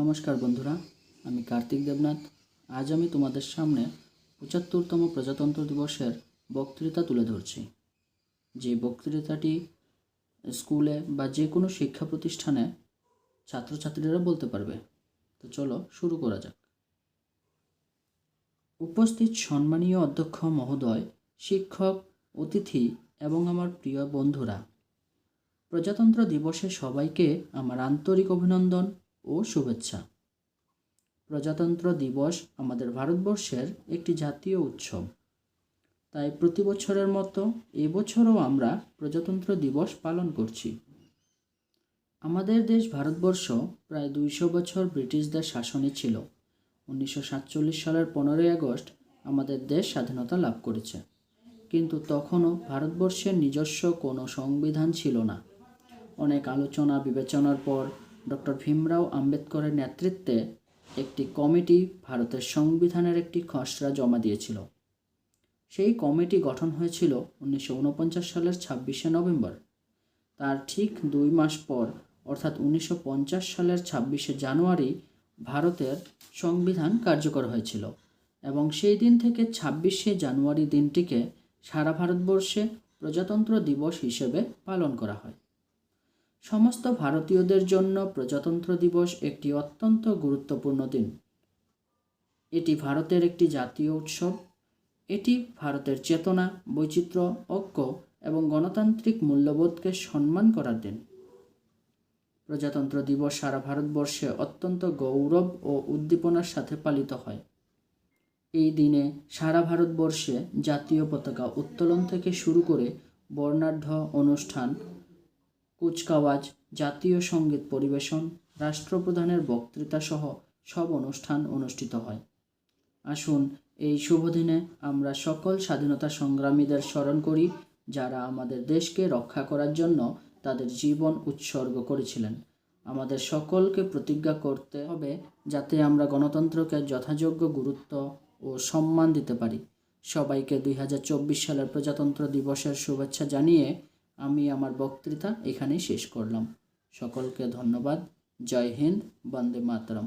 নমস্কার বন্ধুরা, আমি কার্তিক দেবনাথ। আজ আমি তোমাদের সামনে পঁচাত্তরতম প্রজাতন্ত্র দিবসের বক্তৃতা তুলে ধরছি। যে বক্তৃতাটি স্কুলে বা যে কোনো শিক্ষা প্রতিষ্ঠানে ছাত্রছাত্রীরা বলতে পারবে। তো চলো শুরু করা যাক। উপস্থিত সম্মানীয় অধ্যক্ষ মহোদয়, শিক্ষক, অতিথি এবং আমার প্রিয় বন্ধুরা, প্রজাতন্ত্র দিবসে সবাইকে আমার আন্তরিক অভিনন্দন ও শুভেচ্ছা। প্রজাতন্ত্র দিবস আমাদের ভারতবর্ষের একটি জাতীয় উৎসব। তাই প্রতি বছরের মতো এবছরও আমরা প্রজাতন্ত্র দিবস পালন করছি। আমাদের দেশ ভারতবর্ষ প্রায় দুইশো বছর ব্রিটিশদের শাসনে ছিল। উনিশশো সাতচল্লিশ সালের পনেরোই আগস্ট আমাদের দেশ স্বাধীনতা লাভ করেছে। কিন্তু তখনও ভারতবর্ষের নিজস্ব কোনো সংবিধান ছিল না। অনেক আলোচনা, বিবেচনার পর ডক্টর ভীমরাও আম্বেদকরের নেতৃত্বে একটি কমিটি ভারতের সংবিধানের একটি খসড়া জমা দিয়েছিল। সেই কমিটি গঠন হয়েছিল উনিশশো উনপঞ্চাশ সালের ছাব্বিশে নভেম্বর। তার ঠিক দুই মাস পর, অর্থাৎ উনিশশো পঞ্চাশ সালের ছাব্বিশে জানুয়ারি, ভারতের সংবিধান কার্যকর হয়েছিল এবং সেই দিন থেকে ছাব্বিশে জানুয়ারি দিনটিকে সারা ভারতবর্ষে প্রজাতন্ত্র দিবস হিসেবে পালন করা হয়। সমস্ত ভারতীয়দের জন্য প্রজাতন্ত্র দিবস একটি অত্যন্ত গুরুত্বপূর্ণ দিন। এটি ভারতের একটি জাতীয় উৎসব। এটি ভারতের চেতনা, বৈচিত্র্য, ঐক্য এবং গণতান্ত্রিক মূল্যবোধকে সম্মান করার দিন। প্রজাতন্ত্র দিবস সারা ভারতবর্ষে অত্যন্ত গৌরব ও উদ্দীপনার সাথে পালিত হয়। এই দিনে সারা ভারতবর্ষে জাতীয় পতাকা উত্তোলন থেকে শুরু করে বর্ণাঢ্য অনুষ্ঠান কুচকাওয়াজ, জাতীয় সংগীত পরিবেশন, রাষ্ট্রপ্রধানের বক্তৃতা সহ সব অনুষ্ঠান অনুষ্ঠিত হয়। আসুন, এই শুভ দিনে আমরা সকল স্বাধীনতা সংগ্রামীদের স্মরণ করি, যারা আমাদের দেশকে রক্ষা করার জন্য তাদের জীবন উৎসর্গ করেছিলেন। আমাদের সকলকে প্রতিজ্ঞা করতে হবে যাতে আমরা গণতন্ত্রকে যথাযোগ্য গুরুত্ব ও সম্মান দিতে পারি। সবাইকে দুই হাজার চব্বিশ সালের প্রজাতন্ত্র দিবসের শুভেচ্ছা জানিয়ে আমি আমার বক্তৃতা এখানেই শেষ করলাম। সকলকে ধন্যবাদ। জয় হিন্দ বন্দে মাতরম।